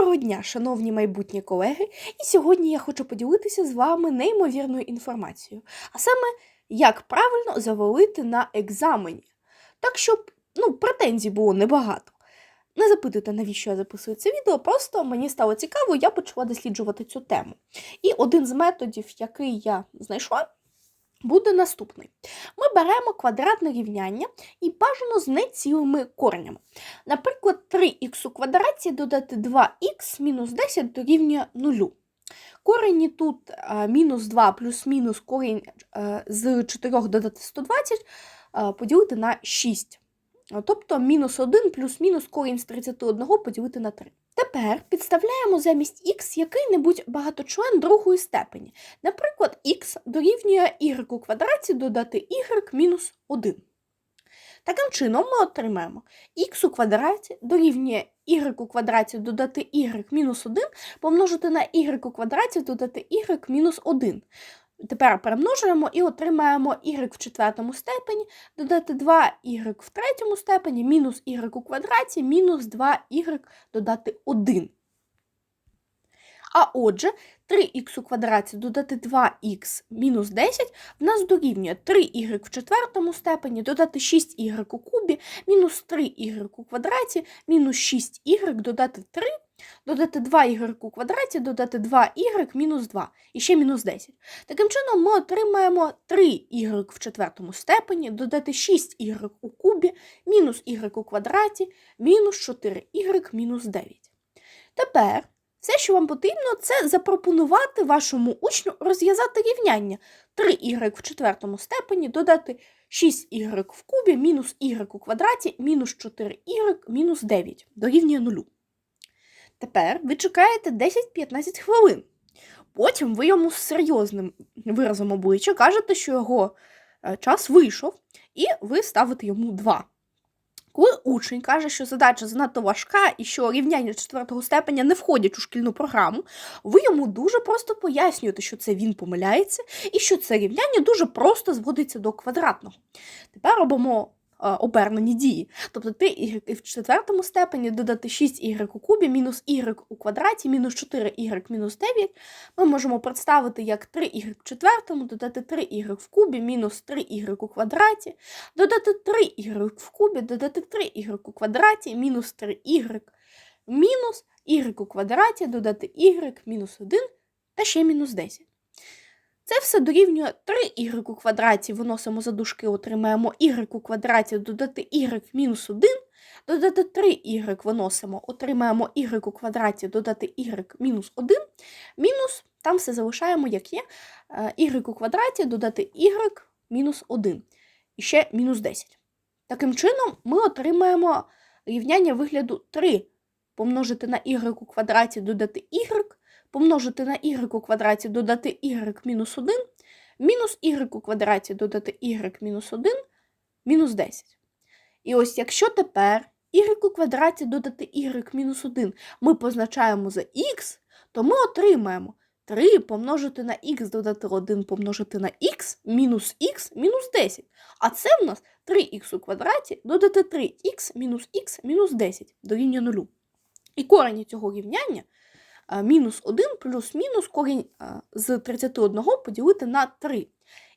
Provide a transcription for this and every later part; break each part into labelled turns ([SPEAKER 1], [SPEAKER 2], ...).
[SPEAKER 1] Доброго дня, шановні майбутні колеги, і сьогодні я хочу поділитися з вами неймовірною інформацією, а саме, як правильно завалити на екзамені, так щоб ну, претензій було небагато. Не запитуйте, навіщо я записую це відео, просто мені стало цікаво, я почала досліджувати цю тему. І один з методів, який я знайшла, буде наступний. Ми беремо квадратне рівняння і бажано з нецілими коренями. Наприклад, 3х у квадраті додати 2х мінус 10 дорівнює 0. Корені тут а, мінус 2 плюс мінус корінь з 4 додати 120 а, поділити на 6. Тобто мінус 1 плюс мінус корінь з 31 поділити на 3. Тепер підставляємо замість х який-небудь багаточлен другої степені. Наприклад, х дорівнює y у квадраті додати y мінус 1. Таким чином ми отримаємо х у квадраті дорівнює y у квадраті додати y мінус 1 помножити на y у квадраті додати y мінус 1. Тепер перемножуємо і отримаємо y в четвертому степені, додати 2y в третьому степені, мінус y у квадраті, мінус 2y додати 1. А отже, 3х у квадраті додати 2х мінус 10 в нас дорівнює 3y в четвертому степені, додати 6y у кубі, мінус 3y у квадраті, мінус 6y додати 3, додати 2y у квадраті, додати 2y мінус 2 і ще мінус 10. Таким чином ми отримаємо 3y в четвертому степені, додати 6y у кубі, мінус y у квадраті, мінус 4y мінус 9. Тепер все, що вам потрібно, це запропонувати вашому учню розв'язати рівняння 3y в четвертому степені, додати 6y в кубі, мінус у квадраті, мінус 4y, мінус 9 дорівнює 0. Тепер ви чекаєте 10-15 хвилин. Потім ви йому з серйозним виразом обличчя кажете, що його е, час вийшов, і ви ставите йому 2. Коли учень каже, що задача занадто важка і що рівняння четвертого степеня не входять у шкільну програму, ви йому дуже просто пояснюєте, що це він помиляється, і що це рівняння дуже просто зводиться до квадратного. Тепер робимо обернені дії. Тобто 3y в четвертому степені додати 6y у кубі, мінус y у квадраті, мінус 4y мінус 9. Ми можемо представити як 3y в четвертому, додати 3y в кубі, мінус 3y у квадраті, додати 3y в кубі, додати 3y у квадраті, мінус 3y, мінус y у квадраті, додати y, мінус 1 та ще мінус 10. Це все дорівнює 3y у квадраті, виносимо за дужки, отримаємо y у квадраті, додати y мінус 1, додати 3y виносимо, отримаємо y у квадраті, додати y мінус 1, мінус, там все залишаємо, як є, е, y у квадраті, додати y мінус 1, і ще мінус 10. Таким чином, ми отримаємо рівняння вигляду 3 помножити на y у квадраті, додати y, помножити на y у квадраті, додати y мінус 1, мінус y у квадраті, додати y мінус 1, мінус 10. І ось якщо тепер y у квадраті додати y мінус 1 ми позначаємо за x, то ми отримаємо 3 помножити на х додати 1 помножити на х мінус х мінус 10. А це в нас 3х у квадраті додати 3х мінус х мінус 10 дорівнює 0. І корені цього рівняння мінус 1 плюс мінус корінь з 31 поділити на 3.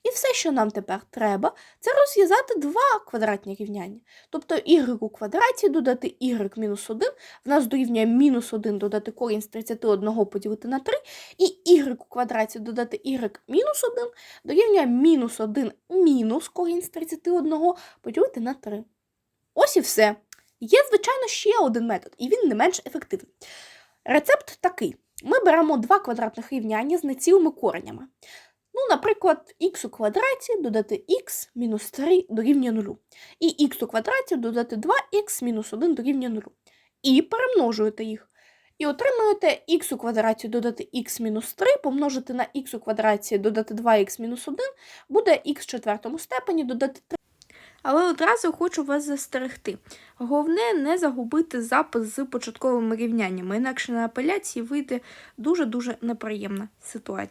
[SPEAKER 1] І все, що нам тепер треба, це розв'язати два квадратні рівняння. Тобто y у квадраті додати y мінус 1, в нас дорівнює мінус 1 додати корінь з 31 поділити на 3, і y у квадраті додати y мінус 1 дорівнює мінус 1 мінус корінь з 31 поділити на 3. Ось і все. Є, звичайно, ще один метод, і він не менш ефективний. Рецепт такий: ми беремо два квадратних рівняння з нецілими коренями. Ну, наприклад, х у квадраті додати х мінус 3 дорівнює 0. І х у квадраті додати 2х мінус 1 дорівнює 0. І перемножуєте їх. І отримуєте х у квадраті додати х мінус 3, помножити на х у квадраті додати 2х мінус 1, буде х в четвертому степені додати 3. Але одразу хочу вас застерегти. Головне не загубити запис з початковими рівняннями, інакше на апеляції вийде дуже-дуже неприємна ситуація.